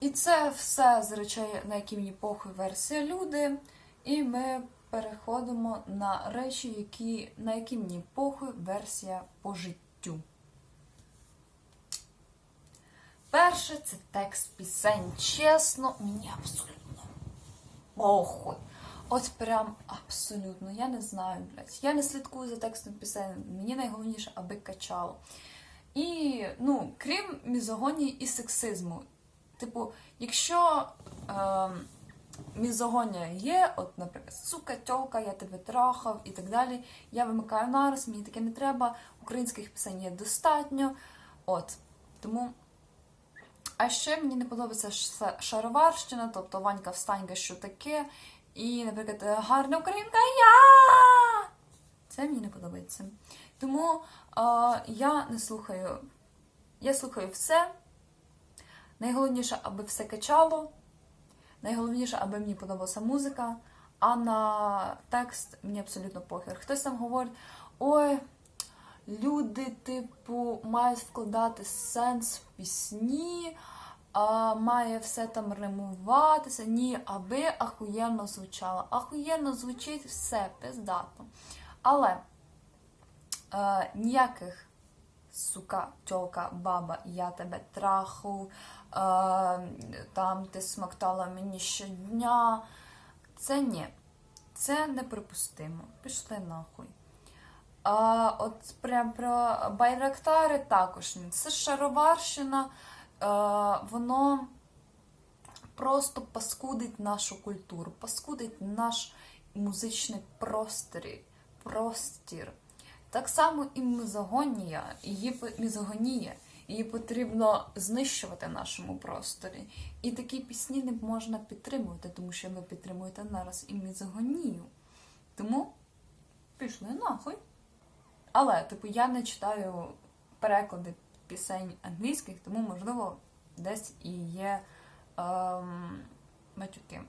І це все з речей, на які мені похуй версія люди. І ми переходимо на речі, які, на які мені похуй версія по життю. Перше це текст пісень. Чесно, мені абсолютно похуй. От прям абсолютно. Я не знаю, блядь. Я не слідкую за текстом пісень. Мені найголовніше, аби качало. І, ну, крім мізогонії і сексизму. Типу, якщо е, мізогонія є, от, наприклад, сука, тьолка, я тебе трахав і так далі, я вимикаю нараз, мені таке не треба, українських пісень є достатньо. От. Тому. А ще мені не подобається шароварщина, тобто Ванька встанька, що таке. І, наприклад, гарна українка я. Це мені не подобається. Тому е, я не слухаю. Я слухаю все. Найголовніше, аби все качало. Найголовніше, аби мені подобалася музика. А на текст мені абсолютно похер. Хтось там говорить, ой, люди, типу, мають вкладати сенс в пісні, а, має все там римуватися. Ні, аби ахуєнно звучало. Ахуєнно звучить все, пиздато. Але е, ніяких сука, тьолка, баба, я тебе траху, там ти смоктала мені щодня. Це ні. Це неприпустимо. Пішли нахуй. А от прям про байрактари також ні. Це шароварщина, е, воно просто паскудить нашу культуру, паскудить наш музичний простір. простір. Так само і мізогонія, її мізогонія, її потрібно знищувати в нашому просторі. І такі пісні не можна підтримувати, тому що ви підтримуєте нараз і мізогонію. Тому пішли нахуй. Але, типу, я не читаю переклади пісень англійських, тому, можливо, десь і є ем, матюки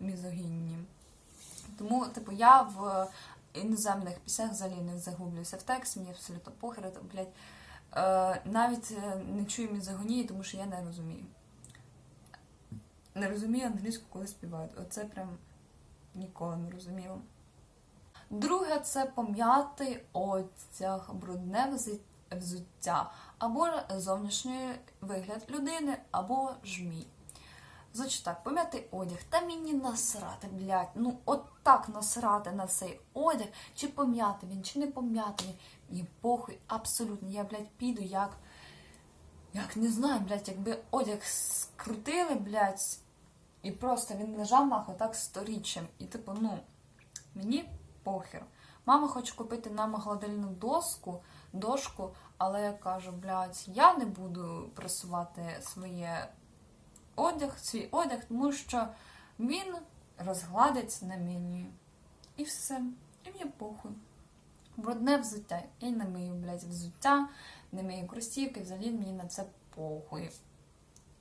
мізогінні. Тому, типу, я в іноземних піснях взагалі не заглублююся в текст, мені абсолютно похер, блядь, е, навіть е, не чую мізогонії, тому що я не розумію. Не розумію англійську, коли співають. Оце прям ніколи не розуміла. Друге це пом'ятий одяг, брудне взуття, або зовнішній вигляд людини, або жмій. Значить так, пом'ятий одяг. Та мені насрати, блядь. Ну, от так насрати на цей одяг, чи пом'ятий він, чи не пом'ятий він. Мені похуй, абсолютно. Я, блядь, піду як. Як не знаю, блядь, якби одяг скрутили, блядь, і просто він лежав нахуй так сторіччям. І типу, ну, мені похер. Мама хоче купити нам гладильну доску, дошку, але я кажу, блядь, я не буду пресувати своє одяг, свій одяг, тому що він розгладиться на мені. І все. І мені похуй. Брудне взуття. Я не мию, блядь, взуття, не мию кросівки, взагалі мені на це похуй.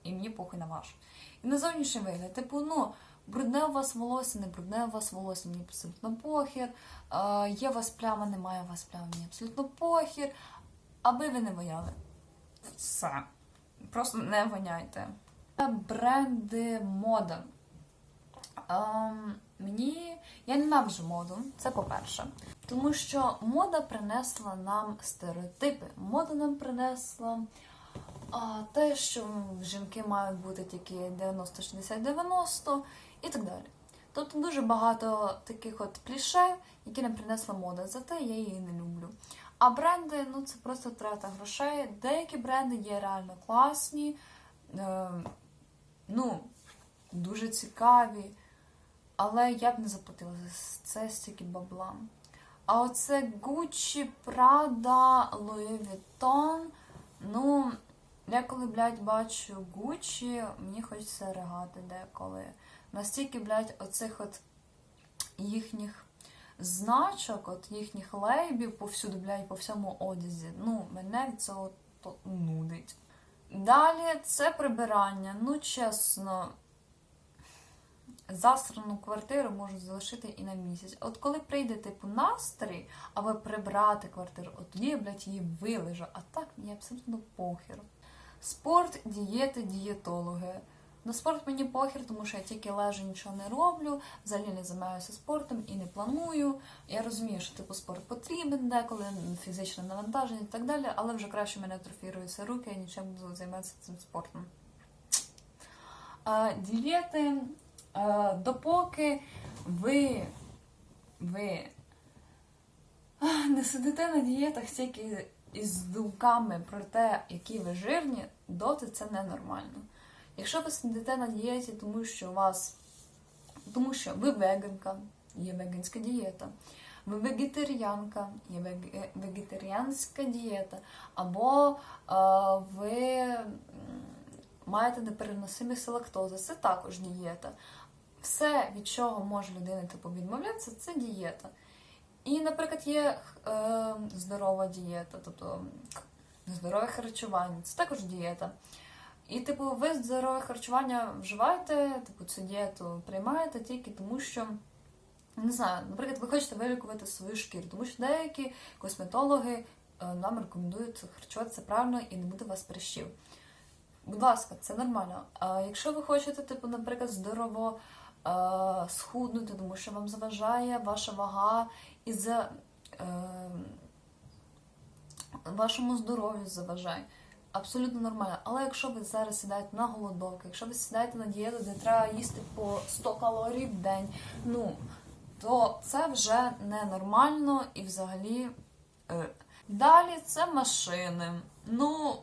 І мені похуй на ваш. І на зовнішній вигляд, типу, ну, брудне у вас волосся, не брудне у вас волосся, мені абсолютно похір. Е, є у вас пляма, немає у вас плями, мені абсолютно похір. Аби ви не воняли. Все. Просто не воняйте. Бренди мода. Ем, мені я ненавиджу моду, це по-перше. Тому що мода принесла нам стереотипи. Мода нам принесла те, що жінки мають бути тільки 90-60-90 і так далі. Тобто дуже багато таких от кліше, які нам принесла мода. Зате я її не люблю. А бренди, ну це просто трата грошей. Деякі бренди є реально класні, е, ну, дуже цікаві. Але я б не заплатила за це стільки бабла. А оце Gucci, Prada, Louis Vuitton, ну, я коли, блядь, бачу Gucci, мені хочеться ригати деколи. Настільки, блядь, оцих от їхніх значок, от їхніх лейбів повсюди, блядь, по всьому одязі. Ну, мене від цього то нудить. Далі це прибирання. Ну, чесно, засрану квартиру можуть залишити і на місяць. От коли прийде типу настрій, аби прибрати квартиру, от тоді я, блядь, її вилежу. А так мені абсолютно похер. Спорт, дієти, дієтологи. На спорт мені похір, тому що я тільки лежу, нічого не роблю, взагалі не займаюся спортом і не планую. Я розумію, що типу спорт потрібен деколи, фізичне навантаження і так далі, але вже краще мене атрофіруються руки, я нічим буду займатися цим спортом. А, дієти, а, допоки ви, ви не сидите на дієтах тільки із думками про те, які ви жирні, доти це ненормально. Якщо ви сидите на дієті, тому що у вас, тому що ви веганка, є веганська дієта, ви вегетаріанка, є вегетаріанська дієта, або е, ви маєте непереносимість лактози, це також дієта. Все, від чого може людина типу, відмовлятися, це дієта. І, наприклад, є е, здорова дієта, тобто здорове харчування, це також дієта. І, типу, ви здорове харчування вживаєте, типу, цю дієту приймаєте тільки тому, що, не знаю, наприклад, ви хочете вилікувати свою шкіру, тому що деякі косметологи е, нам рекомендують харчуватися правильно і не буде у вас прищів. Будь ласка, це нормально. А якщо ви хочете, типу, наприклад, здорово схуднути, тому що вам заважає ваша вага і за е, вашому здоров'ю заважає. Абсолютно нормально. Але якщо ви зараз сідаєте на голодовки, якщо ви сідаєте на дієту, де треба їсти по 100 калорій в день, ну то це вже ненормально і взагалі. Е. Далі це машини. Ну,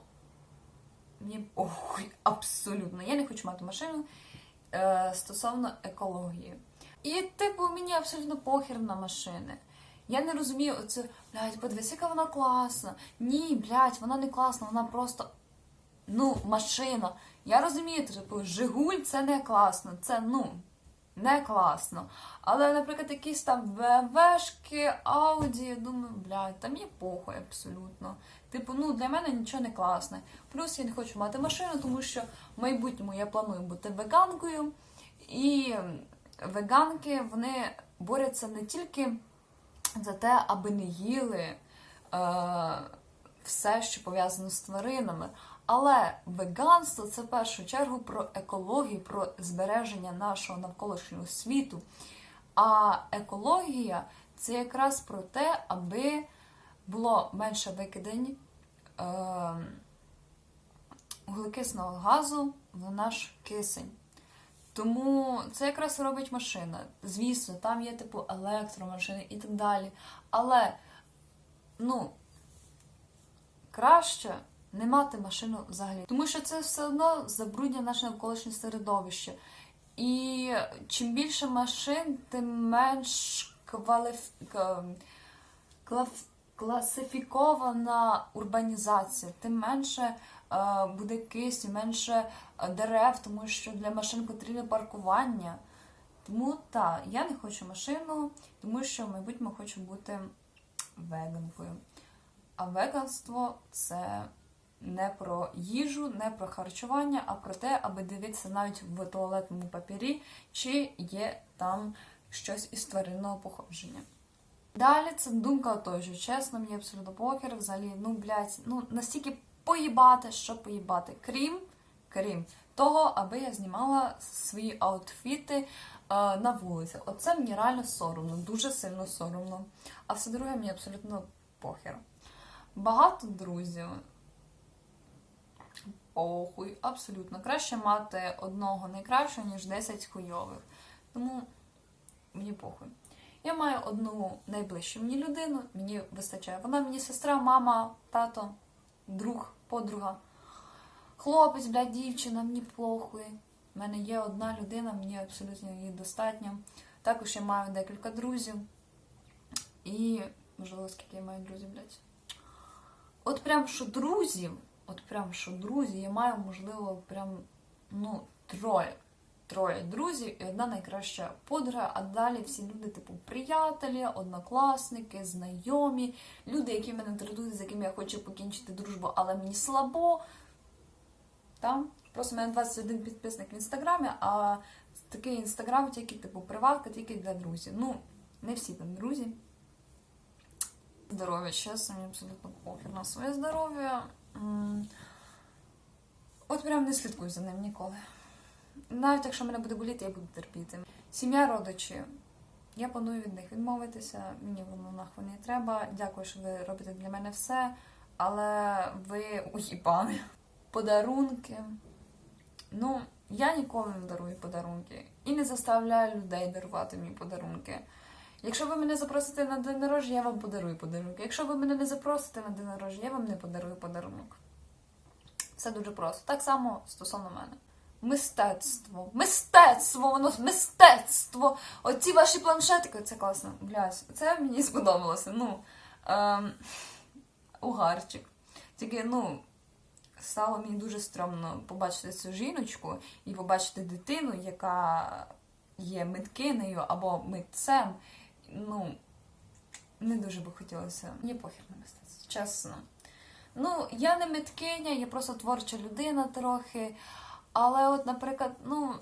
мені похуй, абсолютно. Я не хочу мати машину е, стосовно екології. І, типу, мені абсолютно похер на машини. Я не розумію оце, блядь, подивись, яка вона класна. Ні, блядь, вона не класна, вона просто. Ну, машина. Я розумію, типу, Жигуль це не класно, це ну, не класно. Але, наприклад, якісь там ВВшки, Ауді, я думаю, блядь, там є похуй абсолютно. Типу, ну для мене нічого не класне. Плюс я не хочу мати машину, тому що в майбутньому я планую бути веганкою. І веганки вони борються не тільки за те, аби не їли е, все, що пов'язано з тваринами. Але веганство це в першу чергу про екологію, про збереження нашого навколишнього світу. А екологія це якраз про те, аби було менше викидень е, вуглекисного газу в наш кисень. Тому це якраз робить машина. Звісно, там є типу електромашини і так далі. Але, ну, краще не мати машину взагалі. Тому що це все одно забруднює наше навколишнє середовище. І чим більше машин, тим менш квалиф... клаф- класифікована урбанізація, тим менше е, буде кисню, менше е, дерев, тому що для машин потрібне паркування. Тому так, я не хочу машину, тому що в майбутньому хочу бути веганкою. А веганство це не про їжу, не про харчування, а про те, аби дивитися навіть в туалетному папірі, чи є там щось із тваринного походження. Далі це думка отожу. Чесно, мені абсолютно покер, взагалі, ну, блядь, ну, настільки поїбати, що поїбати. Крім, крім того, аби я знімала свої аутфіти е, на вулиці. Оце мені реально соромно, дуже сильно соромно. А все друге мені абсолютно похер. Багато друзів. Похуй, абсолютно. Краще мати одного найкращого, ніж 10 хуйових. Тому мені похуй. Я маю одну найближчу мені людину, мені вистачає. Вона мені сестра, мама, тато, друг, подруга. Хлопець, блядь, дівчина, мені похуй. У мене є одна людина, мені абсолютно її достатньо. Також я маю декілька друзів. І, можливо, скільки я маю друзів, блядь. От прям що друзів, от прям що друзів, я маю, можливо, прям, ну, троє. Троє друзів і одна найкраща подруга, а далі всі люди, типу, приятелі, однокласники, знайомі, люди, які мене дратують, з якими я хочу покінчити дружбу, але мені слабо. Там просто в мене 21 підписник в інстаграмі, а такий інстаграм тільки, типу, приватка, тільки для друзів. Ну, не всі там друзі. Здоров'я, чесно, мені абсолютно похер на своє здоров'я. От прям не слідкую за ним ніколи. Навіть якщо мене буде боліти, я буду терпіти. Сім'я родичі. Я планую від них відмовитися, мені воно нахуй не треба. Дякую, що ви робите для мене все, але ви уїбани. Подарунки. Ну, я ніколи не дарую подарунки і не заставляю людей дарувати мені подарунки. Якщо ви мене запросите на день народження, я вам подарую подарунок. Якщо ви мене не запросите на день народження, я вам не подарую подарунок. Все дуже просто. Так само стосовно мене. Мистецтво. Мистецтво! Воно мистецтво! Оці ваші планшетики, це класно. Блядь, це мені сподобалося. Ну, ем, угарчик. Тільки, ну, стало мені дуже стрьомно побачити цю жіночку і побачити дитину, яка є миткинею або митцем. Ну, не дуже би хотілося. Мені похер на мистецтво, чесно. Ну, я не миткиня, я просто творча людина трохи. Але, от, наприклад, ну,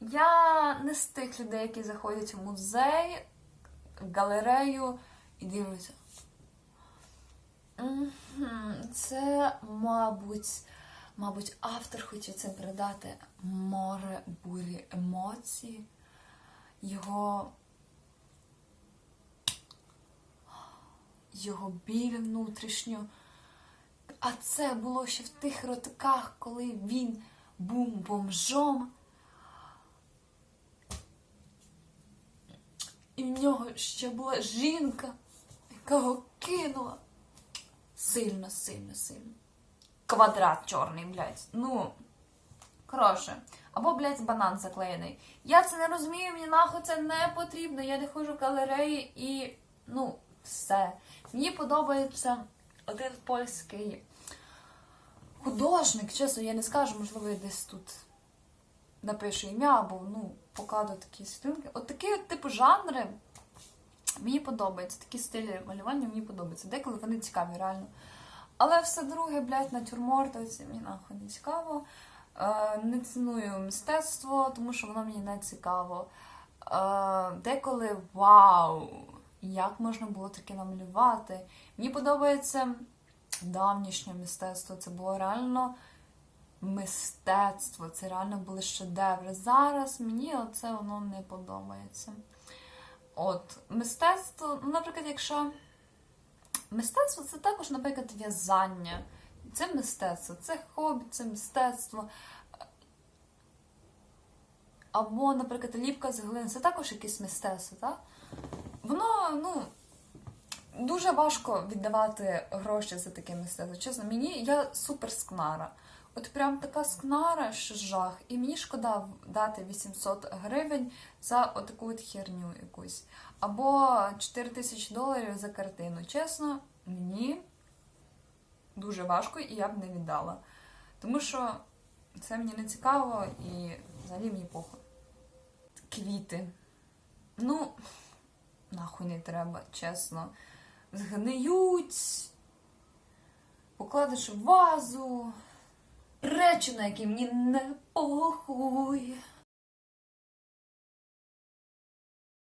я не з тих людей, які заходять в музей, в галерею і дивляться. Це, мабуть, мабуть, автор хотів цим передати море бурі емоцій, його, його біль внутрішню. А це було ще в тих роках, коли він був бомжом. І в нього ще була жінка, яка його кинула. Сильно, сильно, сильно. Квадрат чорний, блядь. Ну, коротше. Або, блядь, банан заклеєний. Я це не розумію, мені нахуй це не потрібно. Я не ходжу в галереї і. Ну, все. Мені подобається один польський художник, чесно, я не скажу, можливо, я десь тут напишу ім'я або ну, покладу такі стрінки. От такі типу жанри мені подобаються. Такі стилі малювання мені подобаються. Деколи вони цікаві, реально. Але все друге, блядь, натюрморти, це мені нахуй не цікаво. Е, не ціную мистецтво, тому що воно мені не цікаво. Е, деколи вау! Як можна було таке намалювати? Мені подобається давнішнє мистецтво. Це було реально мистецтво, це реально були шедеври. Зараз мені оце воно не подобається. От, мистецтво, ну, наприклад, якщо мистецтво це також, наприклад, в'язання. Це мистецтво, це хобі, це мистецтво. Або, наприклад, ліпка з глини, це також якесь мистецтво, так? Воно, ну, дуже важко віддавати гроші за таке мистецтво. Чесно, мені я супер скнара. От прям така скнара, що жах. І мені шкода дати 800 гривень за отаку от херню якусь. Або 4 тисячі доларів за картину. Чесно, мені дуже важко і я б не віддала. Тому що це мені не цікаво і взагалі мені похуй. Квіти. Ну, нахуй не треба, чесно. Згниють, покладеш вазу. Речі, на які мені не похуй.